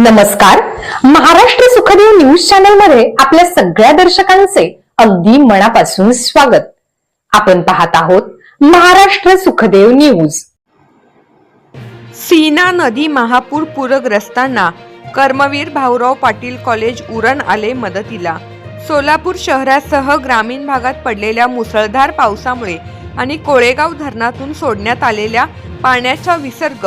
नमस्कार. महाराष्ट्र सुखदेव न्यूज चॅनलमध्ये आपल्या सगळ्या दर्शकांचे अगदी मनापासून स्वागत. आपण पाहत आहोत महाराष्ट्र सुखदेव न्यूज. सीना नदी महापूर पूरग्रस्तांना कर्मवीर भाऊराव पाटील कॉलेज उरण आले मदतीला. सोलापूर शहरासह ग्रामीण भागात पडलेल्या मुसळधार पावसामुळे आणि कोळेगाव धरणातून सोडण्यात आलेल्या पाण्याचा विसर्ग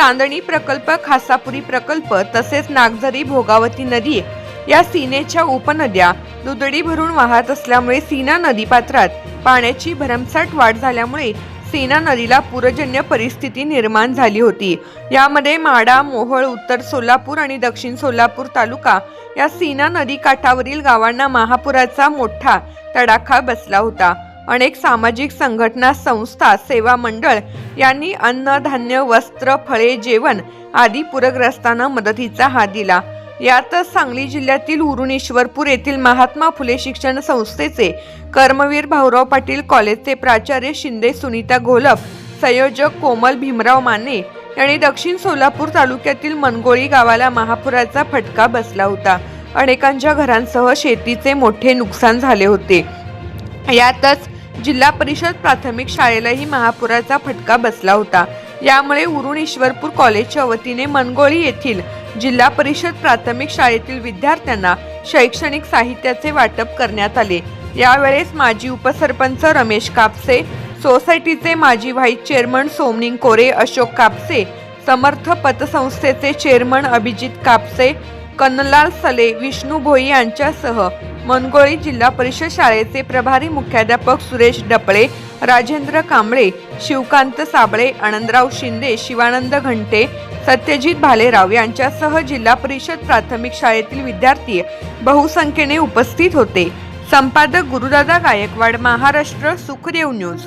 चांदणी प्रकल्प खासापुरी प्रकल्प तसेच नागझरी भोगावती नदी या सीनेच्या उपनद्या दुदडी भरून वाहत असल्यामुळे सीना नदीपात्रात पाण्याची भरमसाठ वाढ झाल्यामुळे सीना नदीला पूरजन्य परिस्थिती निर्माण झाली होती. यामध्ये माडा मोहोळ उत्तर सोलापूर आणि दक्षिण सोलापूर तालुका या सीना नदी काठावरील गावांना महापुराचा मोठा तडाखा बसला होता. अनेक सामाजिक संघटना संस्था सेवा मंडळ यांनी अन्न धान्य वस्त्र फळे जेवण आदी पूरग्रस्तांना मदतीचा हात दिला. यातच सांगली जिल्ह्यातील उरुणेश्वरपूर येथील महात्मा फुले शिक्षण संस्थेचे कर्मवीर भाऊराव पाटील कॉलेजचे प्राचार्य शिंदे सुनीता घोलप संयोजक कोमल भीमराव माने यांनी दक्षिण सोलापूर तालुक्यातील मनगोळी गावाला महापुराचा फटका बसला होता. अनेकांच्या घरांसह शेतीचे मोठे नुकसान झाले होते. यातच जिल्हा परिषद प्राथमिक शाळेलाही महापुराचा फटका बसला होता. यामुळे उरुण ईश्वरपूर कॉलेजच्या वतीने मनगोळी येथील जिल्हा परिषद प्राथमिक शाळेतील विद्यार्थ्यांना शैक्षणिक साहित्याचे वाटप करण्यात आले. यावेळेस माजी उपसरपंच रमेश कापसे सोसायटीचे माजी व्हाईस चेअरमन सोमनिंग कोरे अशोक कापसे समर्थ पतसंस्थेचे चेअरमन अभिजित कापसे कन्नलाल सले विष्णू भोई यांच्यासह मनगोळी जिल्हा परिषद शाळेचे प्रभारी मुख्याध्यापक सुरेश डपळे राजेंद्र कांबळे शिवकांत साबळे आनंदराव शिंदे शिवानंद घंटे सत्यजित भालेराव यांच्यासह जिल्हा परिषद प्राथमिक शाळेतील विद्यार्थी बहुसंख्येने उपस्थित होते. संपादक गुरुदादा गायकवाड महाराष्ट्र सुखदेव न्यूज.